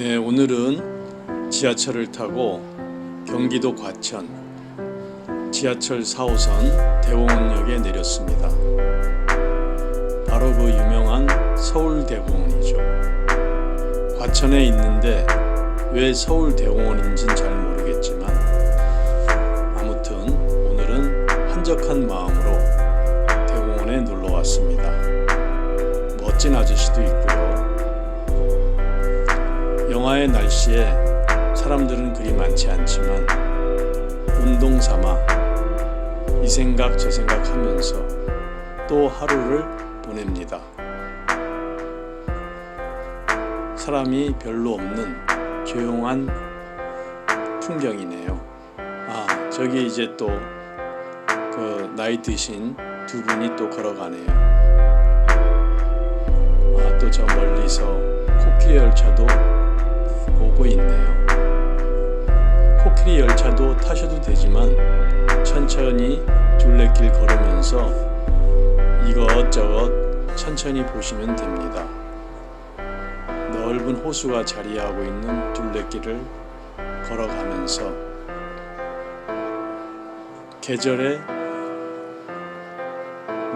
네, 오늘은 지하철을 타고 경기도 과천 지하철 4호선 대공원역에 내렸습니다. 바로 그 유명한 서울 대공원이죠. 과천에 있는데 왜 서울 대공원인지는 잘 모르겠지만 아무튼 오늘은 한적한 마음으로 대공원에 놀러 왔습니다. 멋진 아저씨도 있고요. 영하의 날씨에 사람들은 그리 많지 않지만 운동 삼아 이 생각 저 생각 하면서 또 하루를 보냅니다. 사람이 별로 없는 조용한 풍경이네요. 아, 저기 이제 또 그 나이 드신 두 분이 또 걸어가네요. 아, 또 저 멀리서 코끼리 열차도 오고 있네요. 코끼리 열차도 타셔도 되지만 천천히 둘레길 걸으면서 이것저것 천천히 보시면 됩니다. 넓은 호수가 자리하고 있는 둘레길을 걸어가면서 계절의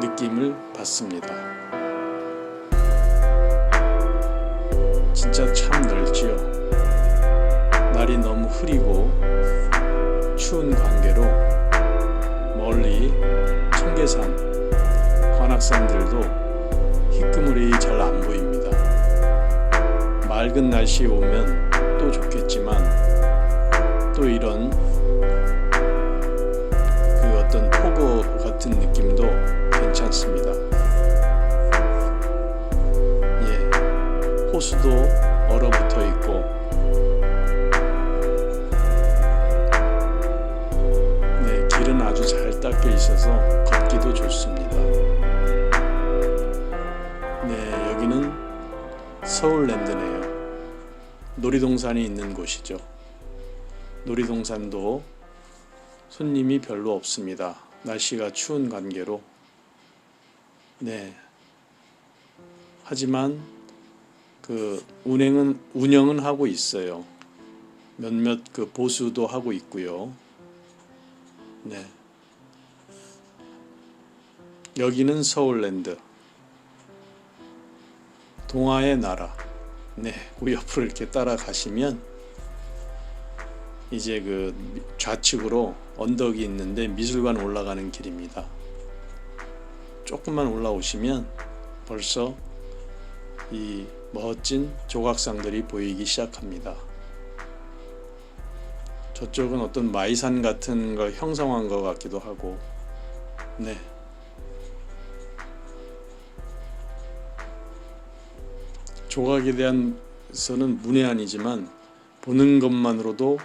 느낌을 받습니다. 진짜 흐리고 추운 관계로 멀리 청계산, 관악산들도 희끄무리 잘안 보입니다. 맑은 날씨에 오면 또 좋겠지만 또 이런 서울랜드네요. 놀이동산이 있는 곳이죠. 놀이동산도 손님이 별로 없습니다. 날씨가 추운 관계로. 네. 하지만 그 운행은 운영은 하고 있어요. 몇몇 그 보수도 하고 있고요. 네. 여기는 서울랜드. 동화의 나라. 네, 우리 옆으로 이렇게 따라가시면 이제 그 좌측으로 언덕이 있는데 미술관 올라가는 길입니다. 조금만 올라오시면 벌써 이 멋진 조각상들이 보이기 시작합니다. 저쪽은 어떤 마이산 같은 걸 형성한 것 같기도 하고, 네. 조각에 대한서는 문외한이지만 보는 것만으로도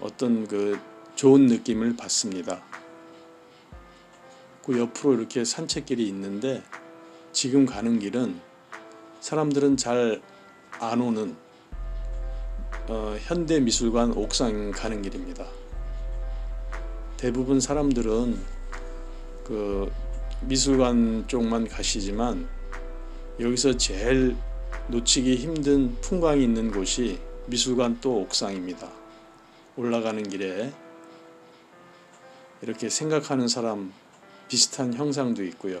어떤 그 좋은 느낌을 받습니다. 그 옆으로 이렇게 산책길이 있는데 지금 가는 길은 사람들은 잘 안 오는 어, 현대미술관 옥상 가는 길입니다. 대부분 사람들은 그 미술관 쪽만 가시지만 여기서 제일 놓치기 힘든 풍광이 있는 곳이 미술관 또 옥상입니다. 올라가는 길에 이렇게 생각하는 사람 비슷한 형상도 있고요.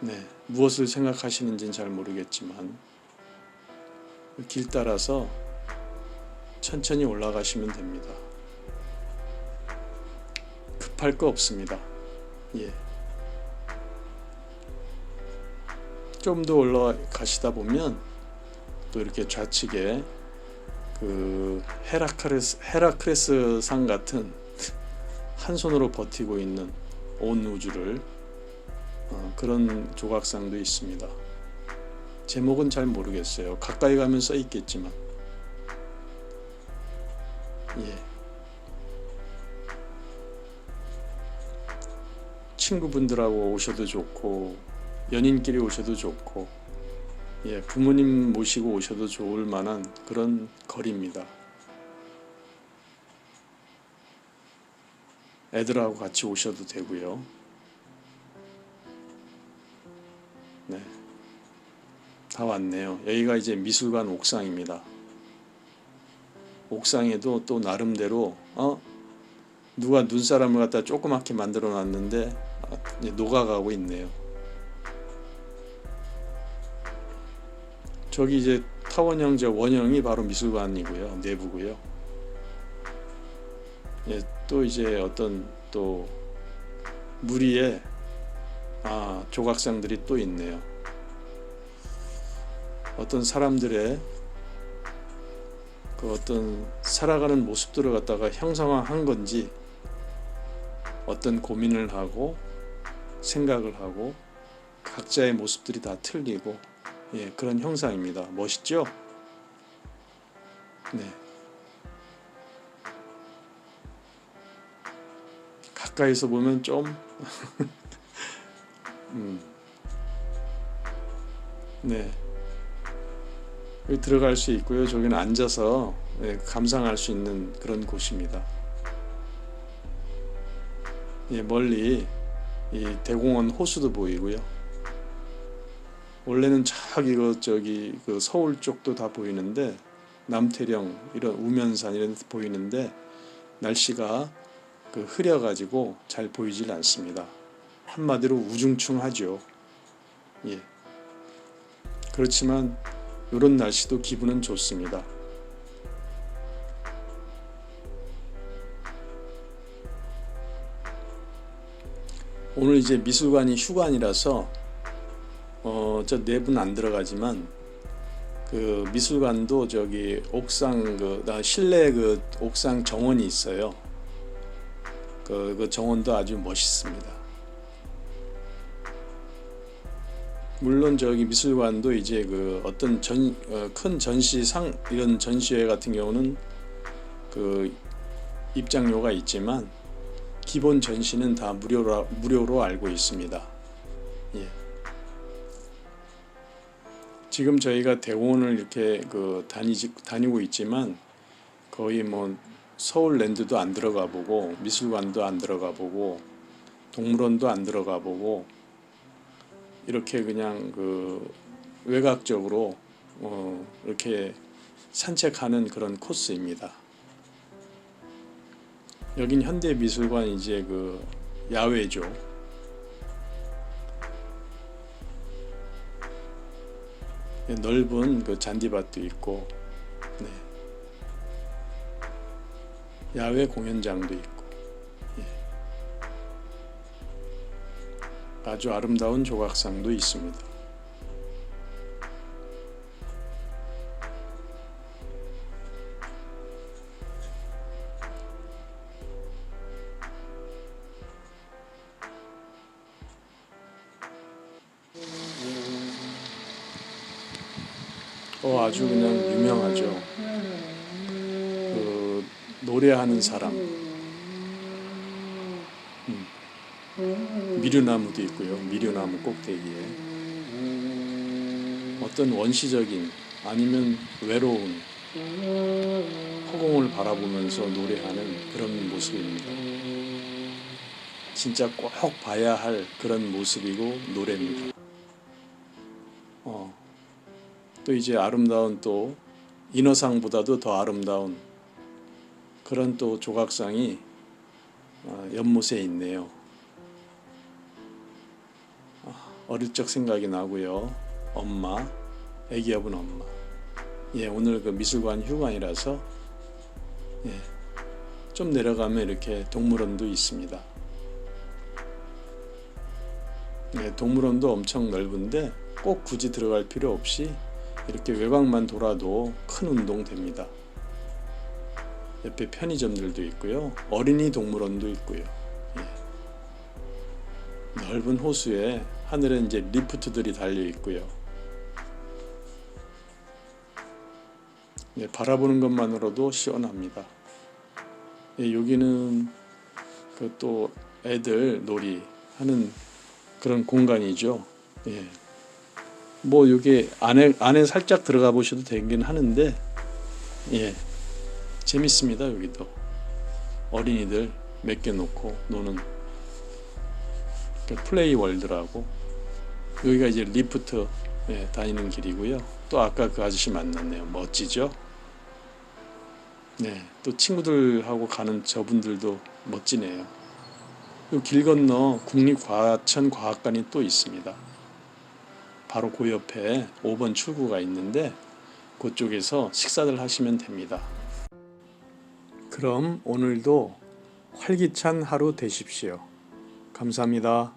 네, 무엇을 생각하시는지는 잘 모르겠지만 길 따라서 천천히 올라가시면 됩니다. 급할 거 없습니다. 예. 좀 더 올라가시다 보면 또 이렇게 좌측에 그 헤라크레스 헤라크레스 상 같은 한 손으로 버티고 있는 온 우주를 어, 그런 조각상도 있습니다. 제목은 잘 모르겠어요. 가까이 가면 써 있겠지만, 예. 친구분들하고 오셔도 좋고 연인끼리 오셔도 좋고 예, 부모님 모시고 오셔도 좋을 만한 그런 거리입니다. 애들하고 같이 오셔도 되고요. 네. 다 왔네요. 여기가 이제 미술관 옥상입니다. 옥상에도 또 나름대로 어 누가 눈사람을 갖다 조그맣게 만들어 놨는데 아, 녹아가고 있네요. 저기 이제 타원형 저 원형이 바로 미술관이고요. 내부고요. 예, 또 이제 어떤 또 무리에 아, 조각상들이 또 있네요. 어떤 사람들의 그 어떤 살아가는 모습들을 갖다가 형상화한 건지 어떤 고민을 하고 생각을 하고 각자의 모습들이 다 틀리고 예, 그런 형상입니다. 멋있죠? 네. 가까이서 보면 좀 음. 네. 여기 들어갈 수 있고요. 저기는 앉아서 예, 감상할 수 있는 그런 곳입니다. 예, 멀리 이 대공원 호수도 보이고요. 원래는 저기 그 저기 그 서울 쪽도 다 보이는데 남태령 이런 우면산 이런 데 보이는데 날씨가 그 흐려가지고 잘 보이질 않습니다. 한마디로 우중충하죠. 예. 그렇지만 이런 날씨도 기분은 좋습니다. 오늘 이제 미술관이 휴관이라서 어, 저 내부는 안 들어가지만 그 미술관도 저기 옥상 그나 실내 그 옥상 정원이 있어요. 그, 그 정원도 아주 멋있습니다. 물론 저기 미술관도 이제 그 어떤 전, 어, 큰 전시상 이런 전시회 같은 경우는 그 입장료가 있지만 기본 전시는 다 무료로 무료로 알고 있습니다. 예. 지금 저희가 대공원을 이렇게 그 다니지 다니고 있지만 거의 뭐 서울랜드도 안 들어가 보고 미술관도 안 들어가 보고 동물원도 안 들어가 보고 이렇게 그냥 그 외곽적으로 어 이렇게 산책하는 그런 코스입니다. 여긴 현대미술관 이제 그 야외죠. 넓은 그 잔디밭도 있고, 네. 야외 공연장도 있고, 예. 아주 아름다운 조각상도 있습니다. 어, 아주 그냥 유명하죠. 그 노래하는 사람. 음. 미류나무도 있고요. 미류나무 꼭대기에 어떤 원시적인 아니면 외로운 허공을 바라보면서 노래하는 그런 모습입니다. 진짜 꼭 봐야 할 그런 모습이고 노래입니다. 또 이제 아름다운 또 인어상보다도 더 아름다운 그런 또 조각상이 어, 연못에 있네요. 아, 어릴 적 생각이 나고요. 엄마, 애기 여분 엄마. 예, 오늘 그 미술관 휴관이라서 예, 좀 내려가면 이렇게 동물원도 있습니다. 예, 동물원도 엄청 넓은데 꼭 굳이 들어갈 필요 없이 이렇게 외곽만 돌아도 큰 운동 됩니다. 옆에 편의점들도 있고요. 어린이 동물원도 있고요. 예. 넓은 호수에 하늘에 이제 리프트들이 달려 있고요. 예, 바라보는 것만으로도 시원합니다. 예, 여기는 그 또 애들 놀이 하는 그런 공간이죠. 예. 뭐 여기 안에 안에 살짝 들어가 보셔도 되긴 하는데 예 재밌습니다 여기도 어린이들 몇 개 놓고 노는 그 플레이 월드라고 여기가 이제 리프트 예, 다니는 길이고요. 또 아까 그 아저씨 만났네요. 멋지죠? 네, 또 친구들하고 가는 저분들도 멋지네요. 그길 건너 국립과천 과학관이 또 있습니다. 바로 그 옆에 5번 출구가 있는데 그쪽에서 식사들 하시면 됩니다. 그럼 오늘도 활기찬 하루 되십시오. 감사합니다.